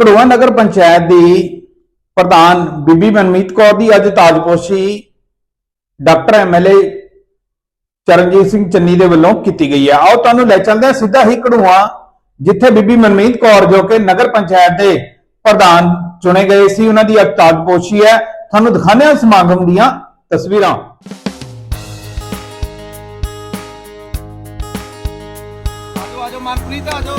ਘੜੂਆ ਨਗਰ ਪੰਚਾਇਤ ਦੀ ਪ੍ਰਧਾਨ ਬੀਬੀ ਮਨਮੀਤ ਕੌਰ ਦੀ ਅੱਜ ਤਾਜਪੋਸ਼ੀ ਡਾਕਟਰ ਐਮਐਲਏ ਚਰਨਜੀਤ ਸਿੰਘ ਚੰਨੀ ਦੇ ਵੱਲੋਂ ਕੀਤੀ ਗਈ ਹੈ। ਆਓ ਤੁਹਾਨੂੰ ਲੈ ਚੱਲਦੇ ਹਾਂ ਸਿੱਧਾ ਹੀ ਘੜੂਆ, ਜਿੱਥੇ ਬੀਬੀ ਮਨਮੀਤ ਕੌਰ ਜੋ ਕਿ ਨਗਰ ਪੰਚਾਇਤ ਦੇ ਪ੍ਰਧਾਨ ਚੁਣੇ ਗਏ ਸੀ, ਉਹਨਾਂ ਦੀ ਅੱਜ ਤਾਜਪੋਸ਼ੀ ਹੈ। ਤੁਹਾਨੂੰ ਦਿਖਾਉਂਦੇ ਹਾਂ ਸਮਾਗਮ ਦੀਆਂ ਤਸਵੀਰਾਂ। ਆਜੋ ਆਜੋ ਮਨਪ੍ਰੀਤ, ਆਜੋ।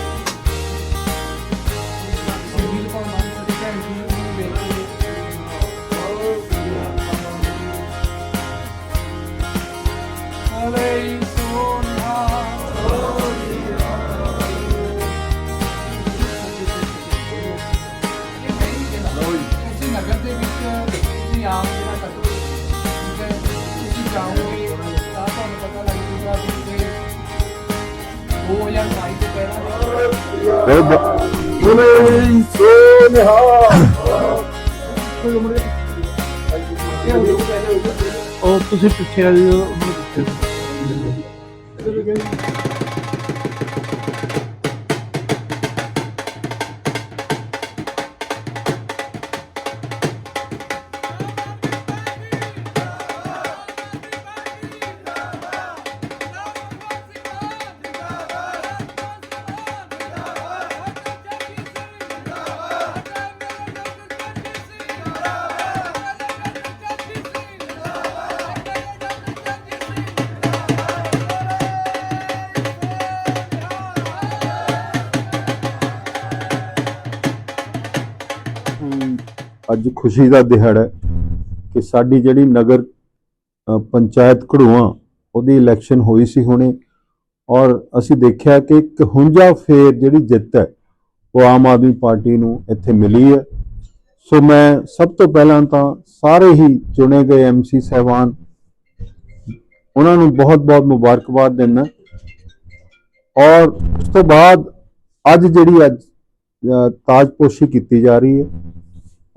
ਉਹ ਤੁਸੀਂ ਪਿੱਛੇ ਆ ਜਾਓ ਅੱਜ ਖੁਸ਼ੀ ਦਾ ਦਿਹਾੜਾ ਹੈ ਕਿ ਸਾਡੀ ਜਿਹੜੀ ਨਗਰ ਪੰਚਾਇਤ ਘੜੂਆਂ, ਉਹਦੀ ਇਲੈਕਸ਼ਨ ਹੋਈ ਸੀ ਹੁਣੇ ਔਰ ਅਸੀਂ ਦੇਖਿਆ ਕਿ ਇੱਕ ਹੁੰਜਾ ਫੇਰ ਜਿਹੜੀ ਜਿੱਤ ਹੈ, ਉਹ ਆਮ ਆਦਮੀ ਪਾਰਟੀ ਨੂੰ ਇੱਥੇ ਮਿਲੀ ਹੈ। ਸੋ ਮੈਂ ਸਭ ਤੋਂ ਪਹਿਲਾਂ ਤਾਂ ਸਾਰੇ ਹੀ ਚੁਣੇ ਗਏ ਐਮਸੀ ਸਹਿਬਾਨ, ਉਹਨਾਂ ਨੂੰ ਬਹੁਤ-ਬਹੁਤ ਮੁਬਾਰਕਬਾਦ ਦਿੰਦਾ ਔਰ ਉਸ ਤੋਂ ਬਾਅਦ ਅੱਜ ਜਿਹੜੀ ਅੱਜ ਤਾਜਪੋਸ਼ੀ ਕੀਤੀ ਜਾ ਰਹੀ ਹੈ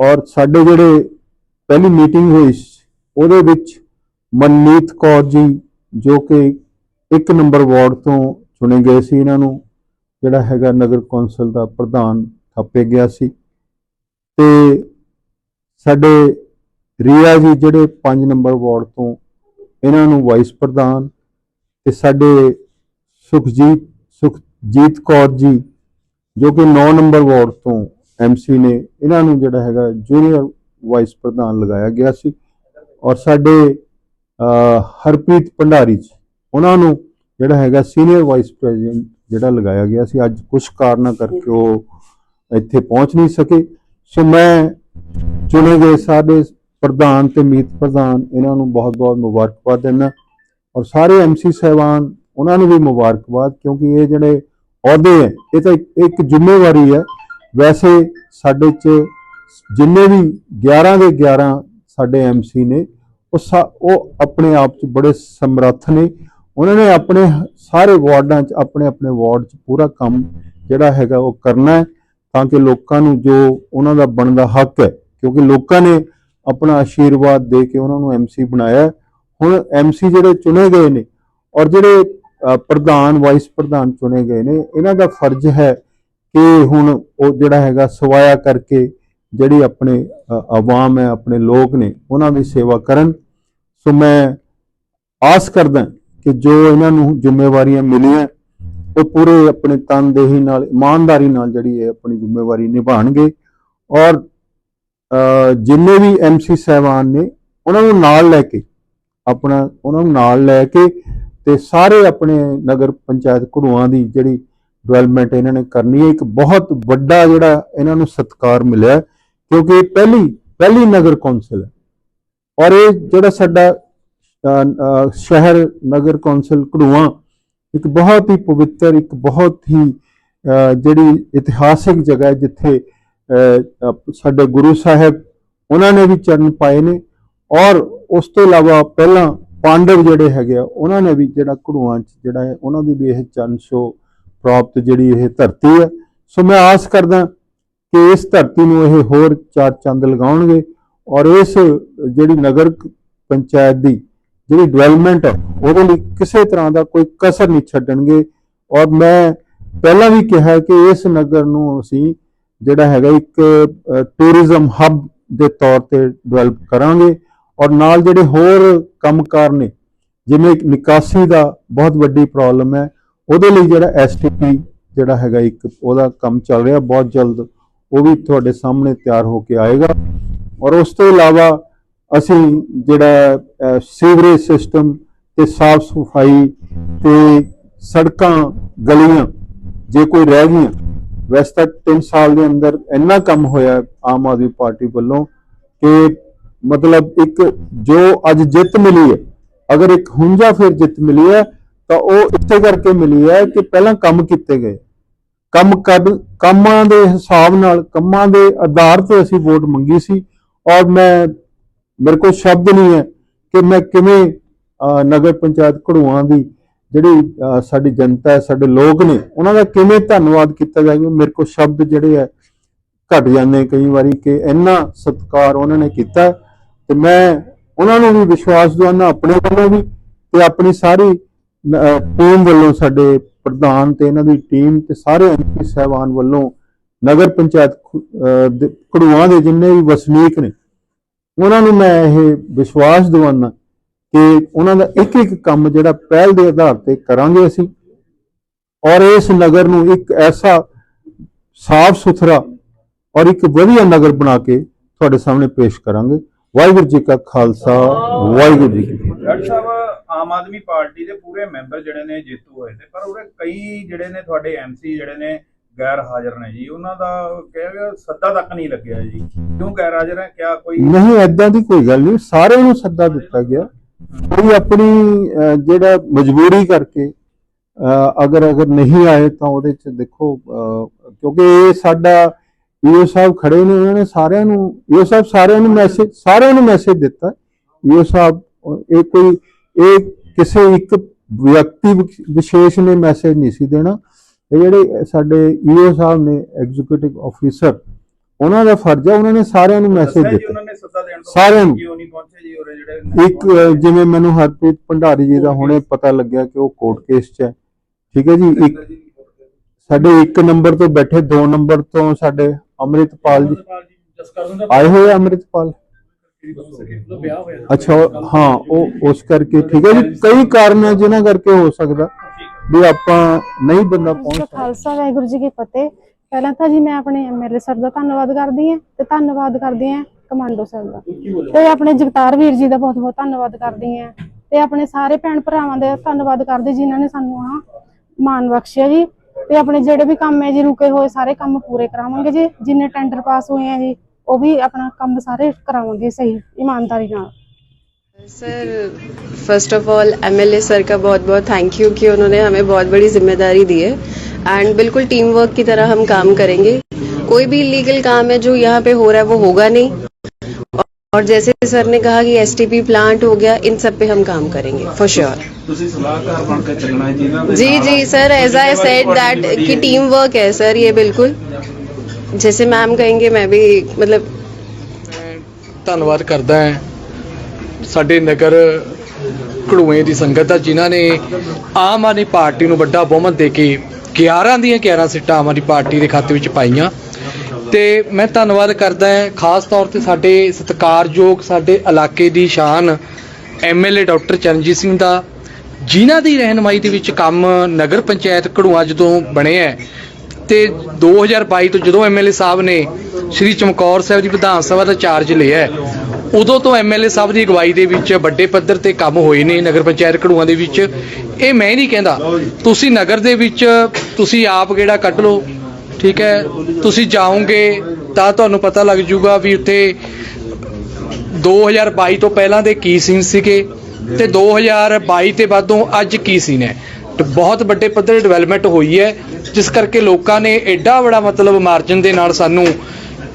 ਔਰ ਸਾਡੇ ਜਿਹੜੇ ਪਹਿਲੀ ਮੀਟਿੰਗ ਹੋਈ ਉਹਦੇ ਵਿੱਚ ਮਨਨੀਤ ਕੌਰ ਜੀ ਜੋ ਕਿ ਇੱਕ ਨੰਬਰ ਵਾਰਡ ਤੋਂ ਚੁਣੇ ਗਏ ਸੀ ਇਹਨਾਂ ਨੂੰ, ਜਿਹੜਾ ਹੈਗਾ ਨਗਰ ਕੌਂਸਲ ਦਾ ਪ੍ਰਧਾਨ ਥਾਪੇ ਗਿਆ ਸੀ। ਤੇ ਸਾਡੇ ਰੀਆ ਜੀ ਜਿਹੜੇ 5 ਨੰਬਰ ਵਾਰਡ ਤੋਂ ਇਹਨਾਂ ਨੂੰ ਵਾਈਸ ਪ੍ਰਧਾਨ ਤੇ ਸਾਡੇ ਸੁਖਜੀਤ ਸੁਖਜੀਤ ਕੌਰ ਜੀ ਜੋ ਕਿ 9 ਨੰਬਰ ਵਾਰਡ ਤੋਂ ਐਮਸੀ ਨੇ ਇਹਨਾਂ ਨੂੰ ਜਿਹੜਾ ਹੈਗਾ ਜੂਨੀਅਰ ਵਾਈਸ ਪ੍ਰਧਾਨ ਲਗਾਇਆ ਗਿਆ ਸੀ ਔਰ ਸਾਡੇ ਹਰਪ੍ਰੀਤ ਭੰਡਾਰੀ ਜੀ, ਉਹਨਾਂ ਨੂੰ ਜਿਹੜਾ ਹੈਗਾ ਸੀਨੀਅਰ ਵਾਈਸ ਪ੍ਰੈਜ਼ੀਡੈਂਟ ਜਿਹੜਾ ਲਗਾਇਆ ਗਿਆ ਸੀ, ਅੱਜ ਕੁਝ ਕਾਰਨਾਂ ਕਰਕੇ ਉਹ ਇੱਥੇ ਪਹੁੰਚ ਨਹੀਂ ਸਕੇ। ਸੋ ਮੈਂ ਚੁਣੇ ਗਏ ਸਾਡੇ ਪ੍ਰਧਾਨ ਤੇ ਮੀਤ ਪ੍ਰਧਾਨ ਇਹਨਾਂ ਨੂੰ ਬਹੁਤ-ਬਹੁਤ ਮੁਬਾਰਕਬਾਦ ਦਿੰਦਾ ਔਰ ਸਾਰੇ ਐਮਸੀ ਸਹਿਬਾਨ ਉਹਨਾਂ ਨੂੰ ਵੀ ਮੁਬਾਰਕਬਾਦ ਕਿਉਂਕਿ ਇਹ ਜਿਹੜੇ ਅਹੁਦੇ ਹੈ, ਇਹ ਤਾਂ ਇੱਕ- ਇੱਕ ਜ਼ਿੰਮੇਵਾਰੀ ਹੈ। ਵੈਸੇ ਸਾਡੇ ਚ ਜਿੰਨੇ ਵੀ 11 ਦੇ 11 ਸਾਡੇ ਐਮਸੀ ਨੇ, ਉਹ ਸਾ- ਉਹ ਆਪਣੇ ਆਪ ਚ ਬੜੇ ਸਮਰੱਥ ਨੇ ਉਹਨਾਂ ਨੇ ਆਪਣੇ ਸਾਰੇ ਵਾਰਡਾਂ ਚ, ਆਪਣੇ ਆਪਣੇ ਵਾਰਡ ਚ ਪੂਰਾ ਕੰਮ ਜਿਹੜਾ ਹੈਗਾ ਉਹ ਕਰਨਾ ਹੈ, ਤਾਂ ਕਿ ਲੋਕਾਂ ਨੂੰ ਜੋ ਉਹਨਾਂ ਦਾ ਬਣਦਾ ਹੱਕ ਹੈ, ਕਿਉਂਕਿ ਲੋਕਾਂ ਨੇ ਆਪਣਾ ਆਸ਼ੀਰਵਾਦ ਦੇ ਕੇ ਉਹਨਾਂ ਨੂੰ ਐਮਸੀ ਬਣਾਇਆ ਹੈ। ਹੁਣ ਐਮਸੀ ਜਿਹੜੇ ਚੁਣੇ ਗਏ ਨੇ, ਔਰ ਜਿਹੜੇ ਪ੍ਰਧਾਨ ਵਾਈਸ ਪ੍ਰਧਾਨ ਚੁਣੇ ਗਏ ਨੇ, ਇਹਨਾਂ ਦਾ ਫਰਜ਼ ਹੈ ਕਿ ਹੁਣ ਉਹ ਜਿਹੜਾ ਹੈਗਾ ਸਵਾਇਆ ਕਰਕੇ ਜਿਹੜੀ ਆਪਣੇ ਆਵਾਮ ਹੈ, ਆਪਣੇ ਲੋਕ ਨੇ, ਉਹਨਾਂ ਦੀ ਸੇਵਾ ਕਰਨ। ਸੋ ਮੈਂ ਆਸ ਕਰਦਾ ਕਿ ਜੋ ਇਹਨਾਂ ਨੂੰ ਜ਼ਿੰਮੇਵਾਰੀਆਂ ਮਿਲੀਆਂ, ਉਹ ਪੂਰੇ ਆਪਣੇ ਤਨਦੇਹੀ ਨਾਲ, ਇਮਾਨਦਾਰੀ ਨਾਲ ਜਿਹੜੀ ਹੈ ਆਪਣੀ ਜ਼ਿੰਮੇਵਾਰੀ ਨਿਭਾਣਗੇ ਔਰ ਜਿੰਨੇ ਵੀ ਐਮਸੀ ਸਹਿਬਾਨ ਨੇ, ਉਹਨਾਂ ਨੂੰ ਨਾਲ ਲੈ ਕੇ, ਆਪਣਾ, ਉਹਨਾਂ ਨੂੰ ਨਾਲ ਲੈ ਕੇ ਤੇ ਸਾਰੇ ਆਪਣੇ ਨਗਰ ਪੰਚਾਇਤ ਘੜੂਆਂ ਦੀ ਜਿਹੜੀ ਡਿਵੈਲਪਮੈਂਟ ਇਹਨਾਂ ਨੇ ਕਰਨੀ ਹੈ। ਇੱਕ ਬਹੁਤ ਵੱਡਾ ਜਿਹੜਾ ਇਹਨਾਂ ਨੂੰ ਸਤਿਕਾਰ ਮਿਲਿਆ ਕਿਉਂਕਿ ਇਹ ਪਹਿਲੀ ਪਹਿਲੀ ਨਗਰ ਕੌਂਸਲ ਹੈ। ਔਰ ਇਹ ਜਿਹੜਾ ਸਾਡਾ ਸ਼ਹਿਰ ਨਗਰ ਕੌਂਸਲ ਘੜੂਆਂ, ਇੱਕ ਬਹੁਤ ਹੀ ਪਵਿੱਤਰ, ਇੱਕ ਬਹੁਤ ਹੀ ਜਿਹੜੀ ਇਤਿਹਾਸਿਕ ਜਗ੍ਹਾ ਹੈ, ਜਿੱਥੇ ਸਾਡੇ ਗੁਰੂ ਸਾਹਿਬ ਉਹਨਾਂ ਨੇ ਵੀ ਚਰਨ ਪਾਏ ਨੇ। ਔਰ ਉਸ ਤੋਂ ਇਲਾਵਾ ਪਹਿਲਾਂ ਪਾਂਡਵ ਜਿਹੜੇ ਹੈਗੇ ਆ, ਉਹਨਾਂ ਨੇ ਵੀ ਜਿਹੜਾ ਘੜੂਆਂ 'ਚ ਜਿਹੜਾ ਹੈ, ਉਹਨਾਂ ਦੀ ਵੀ ਇਹ ਚਰਨ ਛੋਹ ਪ੍ਰਾਪਤ ਜਿਹੜੀ ਇਹ ਧਰਤੀ ਹੈ। ਸੋ ਮੈਂ ਆਸ ਕਰਦਾ ਕਿ ਇਸ ਧਰਤੀ ਨੂੰ ਇਹ ਹੋਰ ਚਾਰ ਚੰਦ ਲਗਾਉਣਗੇ ਔਰ ਇਸ ਜਿਹੜੀ ਨਗਰ ਪੰਚਾਇਤ ਦੀ ਜਿਹੜੀ ਡਿਵੈਲਪਮੈਂਟ ਹੈ ਉਹਦੇ ਲਈ ਕਿਸੇ ਤਰ੍ਹਾਂ ਦਾ ਕੋਈ ਕਸਰ ਨਹੀਂ ਛੱਡਣਗੇ। ਔਰ ਮੈਂ ਪਹਿਲਾਂ ਵੀ ਕਿਹਾ ਕਿ ਇਸ ਨਗਰ ਨੂੰ ਅਸੀਂ ਜਿਹੜਾ ਹੈਗਾ ਇੱਕ ਟੂਰਿਜ਼ਮ ਹੱਬ ਦੇ ਤੌਰ ਤੇ ਡਿਵੈਲਪ ਕਰਾਂਗੇ। ਔਰ ਨਾਲ ਜਿਹੜੇ ਹੋਰ ਕੰਮਕਾਰ ਨੇ, ਜਿਵੇਂ ਨਿਕਾਸੀ ਦਾ ਬਹੁਤ ਵੱਡੀ ਪ੍ਰੋਬਲਮ ਹੈ ਉਹਦੇ ਲਈ ਜਿਹੜਾ ਐਸਟੀਪੀ ਜਿਹੜਾ ਹੈਗਾ ਇੱਕ ਉਹਦਾ ਕੰਮ ਚੱਲ ਰਿਹਾ ਬਹੁਤ ਜਲਦ, ਉਹ ਵੀ ਤੁਹਾਡੇ ਸਾਹਮਣੇ ਤਿਆਰ ਹੋ ਕੇ ਆਏਗਾ। ਔਰ ਉਸ ਤੋਂ ਇਲਾਵਾ ਅਸੀਂ ਜਿਹੜਾ ਸੀਵਰੇਜ ਸਿਸਟਮ ਤੇ ਸਾਫ਼ ਸਫ਼ਾਈ ਤੇ ਸੜਕਾਂ, ਗਲੀਆਂ, ਜੇ ਕੋਈ ਰਹਿ ਗਈਆਂ, ਵੈਸੇ ਤਾਂ 3 ਸਾਲ ਦੇ ਅੰਦਰ ਇੰਨਾ ਕੰਮ ਹੋਇਆ ਆਮ ਆਦਮੀ ਪਾਰਟੀ ਵੱਲੋਂ ਕਿ ਮਤਲਬ ਇੱਕ ਜੋ ਅੱਜ ਜਿੱਤ ਮਿਲੀ ਹੈ, ਅਗਰ ਇੱਕ ਹੁੰਜਾ ਫਿਰ ਜਿੱਤ ਮਿਲੀ ਹੈ ਤਾਂ ਉਹ ਇਸੇ ਕਰਕੇ ਮਿਲੀ ਹੈ ਕਿ ਪਹਿਲਾਂ ਕੰਮ ਕੀਤੇ ਗਏ। ਕੰਮ ਕਰ ਕੰਮਾਂ ਦੇ ਹਿਸਾਬ ਨਾਲ, ਕੰਮਾਂ ਦੇ ਆਧਾਰ ਤੇ ਅਸੀਂ ਵੋਟ ਮੰਗੀ ਸੀ ਔਰ ਮੈਂ, ਮੇਰੇ ਕੋਲ ਸ਼ਬਦ ਨਹੀਂ ਹੈ ਕਿ ਮੈਂ ਕਿਵੇਂ ਨਗਰ ਪੰਚਾਇਤ ਘੜੂਆਂ ਦੀ ਜਿਹੜੀ ਸਾਡੀ ਜਨਤਾ ਹੈ, ਸਾਡੇ ਲੋਕ ਨੇ, ਉਹਨਾਂ ਦਾ ਕਿਵੇਂ ਧੰਨਵਾਦ ਕੀਤਾ ਜਾਵੇ, ਮੇਰੇ ਕੋਲ ਸ਼ਬਦ ਜਿਹੜੇ ਹੈ, ਘਟ ਜਾਂਦੇ ਕਈ ਵਾਰੀ ਕਿ ਇੰਨਾ ਸਤਿਕਾਰ ਉਹਨਾਂ ਨੇ ਕੀਤਾ ਤੇ ਮੈਂ ਉਹਨਾਂ ਨੂੰ ਵੀ ਵਿਸ਼ਵਾਸ ਦਵਾਨਾ ਆਪਣੇ ਵੱਲੋਂ ਵੀ ਤੇ ਆਪਣੀ ਸਾਰੀ ਟੀਮ ਵੱਲੋਂ ਸਾਡੇ ਪ੍ਰਧਾਨ ਤੇ ਇਹਨਾਂ ਦੀ ਟੀਮ ਤੇ ਸਾਰੇ ਐਮਪੀ ਸਹਿਬਾਨ ਵੱਲੋਂ ਨਗਰ ਪੰਚਾਇਤ ਖੁ- ਦੇ- ਦੇ ਜਿੰਨੇ ਵੀ ਵਸਨੀਕ ਨੇ, ਉਹਨਾਂ ਨੂੰ ਮੈਂ ਇਹ ਵਿਸ਼ਵਾਸ ਦਿਵਾਨਾ ਕਿ ਉਹਨਾਂ ਦਾ ਇੱਕ ਇੱਕ ਕੰਮ ਜਿਹੜਾ ਪਹਿਲ ਦੇ ਆਧਾਰ ਤੇ ਕਰਾਂਗੇ ਅਸੀਂ ਔਰ ਇਸ ਨਗਰ ਨੂੰ ਇੱਕ ਐਸਾ ਸਾਫ਼ ਸੁਥਰਾ ਔਰ ਇੱਕ ਵਧੀਆ ਨਗਰ ਬਣਾ ਕੇ ਤੁਹਾਡੇ ਸਾਹਮਣੇ ਪੇਸ਼ ਕਰਾਂਗੇ। ਵਾਹਿਗੁਰੂ ਜੀ ਕਾ ਖਾਲਸਾ ਵਾਹਿਗੁਰੂ ਜੀ ਕੀ ਫਤਿਹ। ਡਾਕਟਰ ਸਾਹਿਬ ਆਮ ਆਦਮੀ ਪਾਰਟੀ ਦੇ ਪੂਰੇ ਮੈਂਬਰ ਜਿਹੜੇ ਨੇ ਜੇਤੂ ਹੋਏ ਤੇ ਪਰ ਉਹਦੇ ਕਈ ਜਿਹੜੇ ਨੇ ਤੁਹਾਡੇ ਐਮਸੀ ਜਿਹੜੇ ਨੇ ਗੈਰ ਹਾਜ਼ਰ ਨੇ ਜੀ ਉਹਨਾਂ ਦਾ ਕਿਹਾ ਗਿਆ ਸੱਦਾ ਤੱਕ ਨਹੀਂ ਲੱਗਿਆ ਜੀ। ਕਿਉਂ ਗੈਰ ਹਾਜ਼ਰ ਹੈ? ਕਿਆ ਕੋਈ ਨਹੀਂ ਐਦਾਂ ਦੀ ਕੋਈ ਗੱਲ ਨਹੀਂ ਸਾਰਿਆਂ ਨੂੰ ਸੱਦਾ ਦਿੱਤਾ ਗਿਆ। ਕੋਈ ਆਪਣੀ ਜਿਹੜਾ ਮਜਬੂਰੀ ਕਰਕੇ ਅਗਰ ਅਗਰ ਨਹੀਂ ਆਏ ਤਾਂ ਉਹਦੇ ਚ ਦੇਖੋ ਕਿਉਂਕਿ ਇਹ ਸਾਡਾ ਈਓ ਸਾਹਿਬ ਖੜੇ ਨੇ ਉਹਨਾਂ ਨੇ ਸਾਰਿਆਂ ਨੂੰ ਈਓ ਸਾਹਿਬ ਸਾਰਿਆਂ ਨੂੰ ਮੈਸੇਜ ਸਾਰਿਆਂ ਨੂੰ ਮੈਸੇਜ ਦਿੱਤਾ। ਈਓ ਸਾਹਿਬ ਇਹ ਕੋਈ ਇਹ ਕਿਸੇ ਇੱਕ ਵਿਅਕਤੀ ਵਿਸ਼ੇਸ਼ ਨੇ ਮੈਸੇਜ ਨਹੀਂ ਸੀ ਦੇਣਾ। ਇਹ ਜਿਹੜੇ ਸਾਡੇ ਈਓ ਸਾਹਿਬ ਨੇ ਐਗਜ਼ੀਕਿਊਟਿਵ ਆਫੀਸਰ ਉਹਨਾਂ ਦਾ ਫਰਜ਼ ਹੈ ਉਹਨਾਂ ਨੇ ਸਾਰਿਆਂ ਨੂੰ ਮੈਸੇਜ ਦਿੱਤਾ। ਸਾਰਿਆਂ ਨੂੰ। ਇੱਕ ਜਿਵੇਂ ਮੈਨੂੰ ਹਰਪ੍ਰੀਤ ਭੰਡਾਰੀ ਜੀ ਦਾ ਹੁਣੇ ਪਤਾ ਲੱਗਿਆ ਕਿ ਉਹ ਕੋਰਟ ਕੇਸ 'ਚ ਹੈ। ਠੀਕ ਹੈ ਜੀ ਇੱਕ ਸਾਡੇ ਇੱਕ ਨੰਬਰ ਤੋਂ ਬੈਠੇ ਦੋ ਨੰਬਰ ਤੋਂ ਸਾਡੇ ਅੰਮ੍ਰਿਤਪਾਲ ਜੀ। ਆਏ ਹੋਏ ਆ ਅੰਮ੍ਰਿਤਪਾਲ? ਅੱਛਾ ਹਾਂ ਉਹ ਉਸ ਕਰਕੇ ਠੀਕ ਹੈ ਜੀ। ਕਈ ਕਾਰਨ ਹੈ ਜਿਨ੍ਹਾਂ ਕਰਕੇ ਹੋ ਸਕਦਾ ਵੀ ਆਪਾਂ ਨਹੀਂ ਬੰਦਾ ਪਹੁੰਚ ਖਾਲਸਾ ਵਾਹਿਗੁਰੂ ਜੀ ਕੀ ਫਤਿਹ। ਪਹਿਲਾਂ ਤਾਂ ਜੀ ਮੈਂ ਆਪਣੇ ਐਮਐਲਏ ਸਰ ਦਾ ਧੰਨਵਾਦ ਕਰਦੀ ਹਾਂ ਤੇ ਧੰਨਵਾਦ ਕਰਦੀ ਹਾਂ ਕਮਾਂਡੋ ਸਰ ਦਾ। ਤੇ ਆਪਣੇ ਜਗਤਾਰ ਵੀਰ ਜੀ ਦਾ ਬਹੁਤ ਬਹੁਤ ਧੰਨਵਾਦ ਕਰਦੀ ਹਾਂ ਤੇ ਆਪਣੇ ਸਾਰੇ ਭੈਣ ਭਰਾਵਾਂ ਦਾ ਧੰਨਵਾਦ ਕਰਦੇ ਜਿਨ੍ਹਾਂ ਨੇ ਸਾਨੂੰ ਆਹ ਮਾਣ ਬਖਸ਼ਿਆ ਜੀ। ਤੇ ਆਪਣੇ ਜਿਹੜੇ ਵੀ ਕੰਮ ਹੈ ਜੀ ਰੁਕੇ ਹੋਏ ਸਾਰੇ ਕੰਮ ਪੂਰੇ ਕਰਾਵਾਂਗੇ ਜੀ ਜਿੰਨੇ ਟੈਂਡਰ ਪਾਸ ਹੋਏ ਆ ਜੀ ਉਹ ਵੀ ਆਪਣਾ ਕੰਮ ਸਾਰੇ ਕਰਾਵਾਂਗੇ ਸਹੀ ਇਮਾਨਦਾਰੀ ਨਾਲ sir first of all MLA sir का बहुत बहुत थैंक यू कि उन्होंने हमें बहुत बड़ी जिम्मेदारी दी है एंड बिल्कुल टीम वर्क की तरह हम काम करेंगे कोई भी इलीगल काम है जो यहाँ पे हो रहा है वो होगा नहीं और- और जैसे सर ने कहा कि एसटीपी प्लांट हो गया इन सब पे हम काम करेंगे फॉर श्योर ਤੁਸੀਂ ਸਲਾਹਕਾਰ ਬਣ ਕੇ ਚੱਲਣਾ ਹੈ ਜਿਨ੍ਹਾਂ ਦੇ जी ਨਾਲ जी सर एज आई सेड ਤੁਹਾਡੀ दैट ਬਣਦੀ कि ਹੈ। टीम वर्क है सर ये बिल्कुल जैसे मैम कहेंगे मैं भी मतलब ਧੰਨਵਾਦ ਕਰਦਾ ਹਾਂ ਸਾਡੇ ਨਗਰ ਘੜੂਏ ਦੀ ਸੰਗਤ ਦਾ ਜਿਨ੍ਹਾਂ ਨੇ ਆਮ ਆਦਮੀ ਪਾਰਟੀ ਨੂੰ ਵੱਡਾ ਬਹੁਮਤ ਦੇ ਕੇ 11 ਦੀਆਂ 11 ਸੀਟਾਂ ਆਮ ਆਦਮੀ ਪਾਰਟੀ ਦੇ ਖਾਤੇ ਵਿੱਚ ਪਾਈਆਂ ਤੇ ਮੈਂ ਧੰਨਵਾਦ ਕਰਦਾ ਹਾਂ ਖਾਸ ਤੌਰ ਤੇ ਸਾਡੇ ਸਤਿਕਾਰਯੋਗ ਸਾਡੇ ਇਲਾਕੇ ਦੀ ਸ਼ਾਨ ਐਮਐਲਏ ਡਾਕਟਰ ਚਰਨਜੀਤ ਸਿੰਘ ਦਾ, ਜਿਨ੍ਹਾਂ ਦੀ ਰਹਿਨਮਾਈ ਦੇ ਵਿੱਚ ਕੰਮ ਨਗਰ ਪੰਚਾਇਤ ਘੜੂਆ ਜਦੋਂ ਬਣਿਆ ਹੈ ਤੇ 2022 ਤੋਂ ਜਦੋਂ ਐਮਐਲਏ ਸਾਹਿਬ ਨੇ ਸ਼੍ਰੀ ਚਮਕੌਰ ਸਾਹਿਬ ਦੀ ਵਿਧਾਨ ਸਭਾ ਦਾ ਚਾਰਜ ਲਿਆ ਉਦੋਂ ਤੋਂ ਐਮਐਲਏ ਸਾਹਿਬ ਦੀ ਅਗਵਾਈ ਦੇ ਵਿੱਚ ਵੱਡੇ ਪੱਧਰ ਤੇ ਕੰਮ ਹੋਏ ਨੇ ਨਗਰ ਪੰਚਾਇਤ ਘੜੂਆਂ ਦੇ ਵਿੱਚ। ਇਹ ਮੈਂ ਨਹੀਂ ਕਹਿੰਦਾ, ਤੁਸੀਂ ਨਗਰ ਦੇ ਵਿੱਚ, ਤੁਸੀਂ ਆਪ ਗੇੜਾ ਕੱਢ ਲਓ ਠੀਕ ਹੈ, ਤੁਸੀਂ ਜਾਓਗੇ ਤਾਂ ਤੁਹਾਨੂੰ ਪਤਾ ਲੱਗ ਜਾਊਗਾ ਵੀ ਉੱਥੇ 2022 ਤੋਂ ਪਹਿਲਾਂ ਦੇ ਕੀ ਸੀਨ ਸੀਗੇ ਤੇ 2022 ਤੇ ਬਾਅਦੋਂ ਅੱਜ ਕੀ ਸੀਨ ਹੈ। ਬਹੁਤ ਵੱਡੇ ਪੱਧਰ ਤੇ ਡਿਵੈਲਪਮੈਂਟ ਹੋਈ ਹੈ, ਜਿਸ ਕਰਕੇ ਲੋਕਾਂ ਨੇ ਐਡਾ ਬੜਾ ਮਤਲਬ ਮਾਰਜਨ ਦੇ ਨਾਲ ਸਾਨੂੰ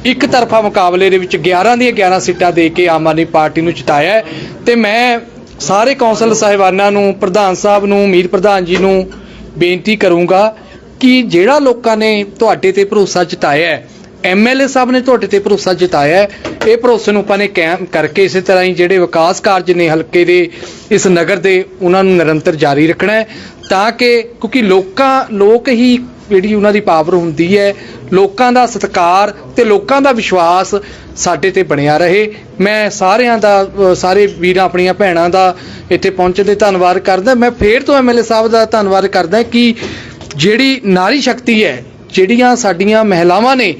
ਇੱਕ ਤਰਫਾ ਮੁਕਾਬਲੇ ਦੇ ਵਿੱਚ 11 ਦੀਆਂ 11 ਸੀਟਾਂ ਦੇ ਕੇ ਆਮ ਆਦਮੀ ਪਾਰਟੀ ਨੂੰ ਜਿਤਾਇਆ ਹੈ। ਤੇ ਮੈਂ ਸਾਰੇ ਕੌਂਸਲ ਸਾਹਿਬਾਨਾਂ ਨੂੰ, ਪ੍ਰਧਾਨ ਸਾਹਿਬ ਨੂੰ ਮੀਰ ਪ੍ਰਧਾਨ ਜੀ ਨੂੰ ਬੇਨਤੀ ਕਰੂੰਗਾ ਕਿ ਜਿਹੜਾ ਲੋਕਾਂ ਨੇ ਤੁਹਾਡੇ ਤੇ ਭਰੋਸਾ ਜਤਾਇਆ ਹੈ ਐਮਐਲਏ ਸਾਹਿਬ ਨੇ ਤੁਹਾਡੇ ਤੇ ਭਰੋਸਾ ਜਤਾਇਆ ਹੈ, ਇਹ ਭਰੋਸੇ ਨੂੰ ਆਪਾਂ ਨੇ ਕਾਇਮ ਕਰਕੇ ਇਸੇ ਤਰ੍ਹਾਂ ਹੀ ਜਿਹੜੇ ਵਿਕਾਸ ਕਾਰਜ ਨੇ ਹਲਕੇ ਦੇ ਇਸ ਨਗਰ ਦੇ, ਉਹਨਾਂ ਨੂੰ ਨਿਰੰਤਰ ਜਾਰੀ ਰੱਖਣਾ ਹੈ, ਤਾਂ ਕਿ ਕਿਉਂਕਿ ਲੋਕਾਂ, ਲੋਕ ਹੀ ਜਿਹੜੀ ਉਹਨਾਂ ਦੀ ਪਾਵਰ ਹੁੰਦੀ ਹੈ, ਲੋਕਾਂ ਦਾ ਸਤਿਕਾਰ ਤੇ ਲੋਕਾਂ ਦਾ ਵਿਸ਼ਵਾਸ ਸਾਡੇ ਤੇ ਬਣਿਆ ਰਹੇ। ਮੈਂ ਸਾਰਿਆਂ ਦਾ, ਸਾਰੇ ਵੀਰਾਂ ਆਪਣੀਆਂ ਭੈਣਾਂ ਦਾ ਇੱਥੇ ਪਹੁੰਚਣ ਦੇ ਧੰਨਵਾਦ ਕਰਦਾ। ਮੈਂ ਫੇਰ ਤੋਂ ਐਮਐਲਏ ਸਾਹਿਬ ਦਾ ਧੰਨਵਾਦ ਕਰਦਾ ਕਿ ਜਿਹੜੀ ਨਾਰੀ ਸ਼ਕਤੀ ਹੈ, ਜਿਹੜੀਆਂ ਸਾਡੀਆਂ ਮਹਿਲਾਵਾਂ ਨੇ,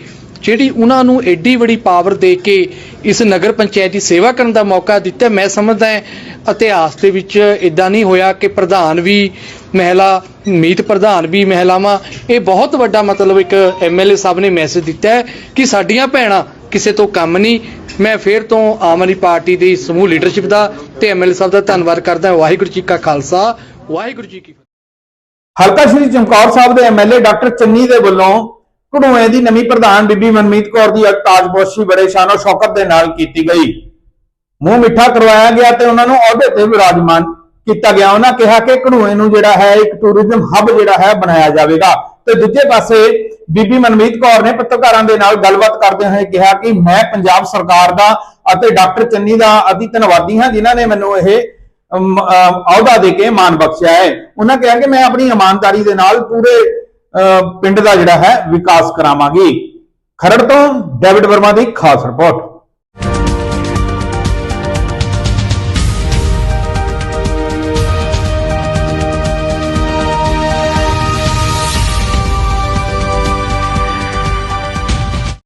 ਜਿਹੜੀ ਉਹਨਾਂ ਨੂੰ ਐਡੀ ਬੜੀ ਪਾਵਰ ਦੇ ਕੇ ਇਸ ਨਗਰ ਪੰਚਾਇਤ ਦੀ ਸੇਵਾ ਕਰਨ ਦਾ ਮੌਕਾ ਦਿੱਤਾ, ਮੈਂ ਸਮਝਦਾ ਹਾਂ, ਇਤਿਹਾਸ ਦੇ ਵਿੱਚ ਇਦਾਂ ਨਹੀਂ ਹੋਇਆ ਕਿ ਪ੍ਰਧਾਨ ਵੀ ਮਹਿਲਾ, ਮੀਤ ਪ੍ਰਧਾਨ ਵੀ ਮਹਿਲਾਵਾਂ, ਇਹ ਬਹੁਤ ਵੱਡਾ ਮਤਲਬ ਇੱਕ ਐਮਐਲਏ ਸਾਹਿਬ ਨੇ ਮੈਸੇਜ ਦਿੱਤਾ ਹੈ ਕਿ ਸਾਡੀਆਂ ਭੈਣਾਂ ਕਿਸੇ ਤੋਂ ਕੰਮ ਨਹੀਂ। ਮੈਂ ਫੇਰ ਤੋਂ ਆਮ ਆਦਮੀ ਪਾਰਟੀ ਦੀ ਸਮੂਹ ਲੀਡਰਸ਼ਿਪ ਦਾ ਤੇ ਐਮਐਲਏ ਸਾਹਿਬ ਦਾ ਧੰਨਵਾਦ ਕਰਦਾ ਵਾਹਿਗੁਰੂ ਜੀ ਕਾ ਖਾਲਸਾ, ਵਾਹਿਗੁਰੂ ਜੀ ਕੀ ਹਲਕਾ ਸ਼੍ਰੀ ਚਮਕੌਰ ਸਾਹਿਬ ਦੇ ਐਮਐਲਏ ਡਾਕਟਰ ਚੰਨੀ ਦੇ ਵੱਲੋਂ ਘੜੂਏ ਦੀ ਨਵੀਂ ਪ੍ਰਧਾਨ ਬੀਬੀ ਮਨਮੀਤ ਕੌਰ ਦੀ ਤਾਜਪੋਸ਼ੀ ਬੜੇ ਸ਼ਾਨੋ ਸ਼ੌਕਤ ਦੇ ਨਾਲ ਕੀਤੀ ਗਈ। ਮੂੰਹ ਮਿੱਠਾ ਕਰਵਾਇਆ ਗਿਆ ਤੇ ਉਹਨਾਂ ਨੂੰ ਅਹੁਦੇ ਤੇ ਵਿਰਾਜਮਾਨ ਕੀਤਾ ਗਿਆ। ਉਹਨਾਂ ਕਿਹਾ ਕਿ ਘੜੂਏ ਨੂੰ ਜਿਹੜਾ ਹੈ, ਇੱਕ ਟੂਰਿਜ਼ਮ ਹੱਬ ਜਿਹੜਾ ਹੈ, ਬਣਾਇਆ ਜਾਵੇਗਾ। ਤੇ ਦੂਜੇ ਪਾਸੇ ਬੀਬੀ ਮਨਮੀਤ ਕੌਰ ਨੇ ਪੱਤਰਕਾਰਾਂ ਦੇ ਨਾਲ ਗੱਲਬਾਤ ਕਰਦੇ ਹੋਏ ਕਿਹਾ ਕਿ ਮੈਂ ਪੰਜਾਬ ਸਰਕਾਰ ਦਾ ਅਤੇ ਡਾਕਟਰ ਚੰਨੀ ਦਾ ਅਤੀ ਧੰਨਵਾਦੀ ਹਾਂ, ਜਿਨ੍ਹਾਂ ਨੇ ਮੈਨੂੰ ਇਹ ਅਹੁਦਾ ਦੇ ਕੇ ਮਾਨ ਬਖਸ਼ਿਆ ਹੈ। ਉਹਨਾਂ ਕਿਹਾ ਕਿ ਮੈਂ ਆਪਣੀ ਇਮਾਨਦਾਰੀ ਦੇ ਨਾਲ ਪੂਰੇ ਅਮ, ਪਿੰਡ ਦਾ ਜਿਹੜਾ ਹੈ ਵਿਕਾਸ ਕਰਾਵਾਂਗੀ। ਖਰੜ ਤੋਂ ਡੇਵਿਡ ਵਰਮਾ ਦੀ ਖਾਸ ਰਿਪੋਰਟ।